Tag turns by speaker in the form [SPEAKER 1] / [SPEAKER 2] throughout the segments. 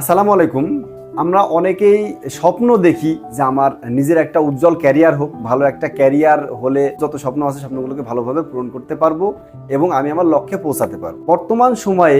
[SPEAKER 1] আসসালামু আলাইকুম। আমরা অনেকেই স্বপ্ন দেখি যে আমার নিজের একটা উজ্জ্বল ক্যারিয়ার হোক, ভালো একটা ক্যারিয়ার হলে যত স্বপ্ন আছে স্বপ্নগুলোকে ভালোভাবে পূরণ করতে পারব এবং আমি আমার লক্ষ্যে পৌঁছাতে পারব। বর্তমান সময়ে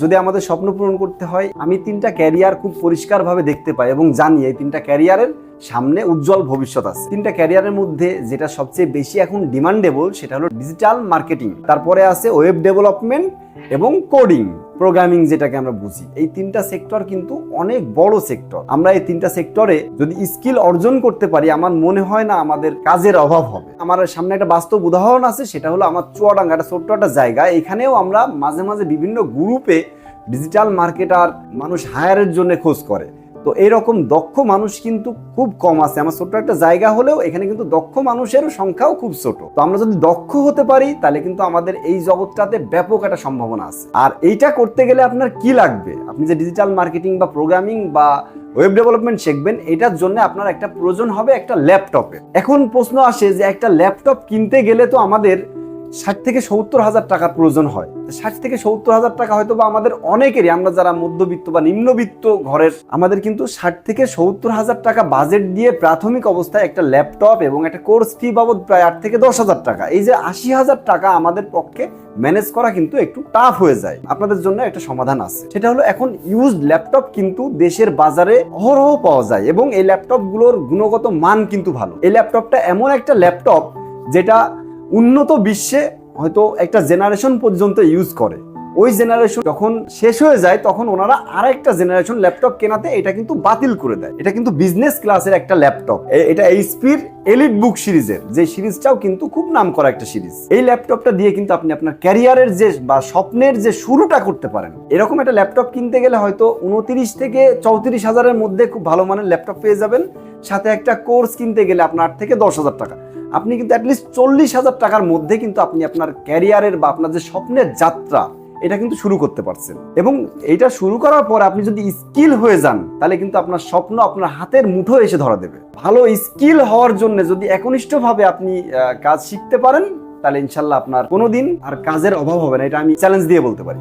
[SPEAKER 1] যদি আমাদের স্বপ্ন পূরণ করতে হয়, আমি তিনটা ক্যারিয়ার খুব পরিষ্কারভাবে দেখতে পাই এবং জানি এই তিনটা ক্যারিয়ারের সামনে উজ্জ্বল ভবিষ্যৎ আছে। তিনটা ক্যারিয়ারের মধ্যে যেটা সবচেয়ে বেশি এখন ডিমান্ডেবল সেটা হলো ডিজিটাল মার্কেটিং। তারপরে আছে ওয়েব ডেভেলপমেন্ট এবং কোডিং প্রোগ্রামিং যেটাকে আমরা বুঝি, এই তিনটা সেক্টর কিন্তু অনেক বড় সেক্টর আমরা এই তিনটা সেক্টরে যদি স্কিল অর্জন করতে পারি, আমার মনে হয় না আমাদের কাজের অভাব হবে। আমার সামনে একটা বাস্তব উদাহরণ আছে, সেটা হলো আমার চুয়াডাঙ্গা, একটা ছোট্ট একটা জায়গা। এখানেও আমরা মাঝে মাঝে বিভিন্ন গ্রুপে ডিজিটাল মার্কেটার মানুষ হায়ারের জন্য খোঁজ করে। তো এইরকম দক্ষ মানুষ কিন্তু খুব কম আছে। আমার ছোট্ট একটা জায়গা হলেও এখানে কিন্তু দক্ষ মানুষের সংখ্যাও খুব ছোট। তো আমরা যদি দক্ষ হতে পারি, তাহলে কিন্তু আমাদের এই জগৎটাতে ব্যাপক একটা সম্ভাবনা আছে। আর এইটা করতে গেলে আপনার কি লাগবে? আপনি যে ডিজিটাল মার্কেটিং বা প্রোগ্রামিং বা ওয়েব ডেভেলপমেন্ট শিখবেন, এটার জন্য আপনার একটা প্রয়োজন হবে একটা ল্যাপটপের এখন প্রশ্ন আসে যে একটা ল্যাপটপ কিনতে গেলে তো আমাদের ষাট থেকে সত্তর হাজার টাকার প্রয়োজন হয়। ষাট থেকে সত্তর হাজার টাকা হয়তো বা আমাদের অনেকেরই, আমরা যারা মধ্যবিত্ত বা নিম্নবিত্ত ঘরের, আমাদের কিন্তু ষাট থেকে সত্তর হাজার টাকা বাজেট দিয়ে প্রাথমিক অবস্থায় একটা ল্যাপটপ এবং একটা কোর্স ফি বাবদ প্রায় আট থেকে দশ হাজার টাকা। এই যে আশি হাজার টাকা আমাদের পক্ষে ম্যানেজ করা কিন্তু একটু টাফ হয়ে যায়। আপনাদের জন্য একটা সমাধান আছে। সেটা হলো এখন ইউজ ল্যাপটপ কিন্তু দেশের বাজারে অহরহ পাওয়া যায় এবং এই ল্যাপটপগুলোর গুণগত মান কিন্তু ভালো। এই ল্যাপটপটা এমন একটা ল্যাপটপ যেটা উন্নত বিশ্বে হয়তো একটা জেনারেশন পর্যন্ত ইউজ করে। ওই জেনারেশন যখন শেষ হয়ে যায়, তখন ওনারা আরেকটা জেনারেশন ল্যাপটপ কেনাতে এটা কিন্তু বাতিল করে দেয়। এটা কিন্তু বিজনেস ক্লাসের একটা ল্যাপটপ এটা এইচপির এলিট বুক সিরিজের যে সিরিজটাও কিন্তু খুব নাম করা একটা সিরিজ এই ল্যাপটপটা দিয়ে কিন্তু আপনি আপনার ক্যারিয়ারের যে, বা স্বপ্নের যে শুরুটা করতে পারেন, এরকম একটা ল্যাপটপ কিনতে গেলে হয়তো উনত্রিশ থেকে চৌত্রিশ হাজারের মধ্যে খুব ভালো মানের ল্যাপটপ পেয়ে যাবেন। সাথে একটা কোর্স কিনতে গেলে আপনার আট থেকে দশ হাজার টাকা। আপনি কিন্তু অ্যাটলিস্ট চল্লিশ হাজার টাকার মধ্যে কিন্তু আপনি আপনার ক্যারিয়ারের বা আপনার যে স্বপ্নের যাত্রা, এটা কিন্তু শুরু করতে পারছেন। এবং এটা শুরু করার পর আপনি যদি স্কিল হয়ে যান, তাহলে কিন্তু আপনার স্বপ্ন আপনার হাতের মুঠো এসে ধরা দেবে। ভালো স্কিল হওয়ার জন্য যদি একনিষ্ঠভাবে আপনি কাজ শিখতে পারেন, তাহলে ইনশাল্লাহ আপনার কোনোদিন আর কাজের অভাব হবে না। এটা আমি চ্যালেঞ্জ দিয়ে বলতে পারি।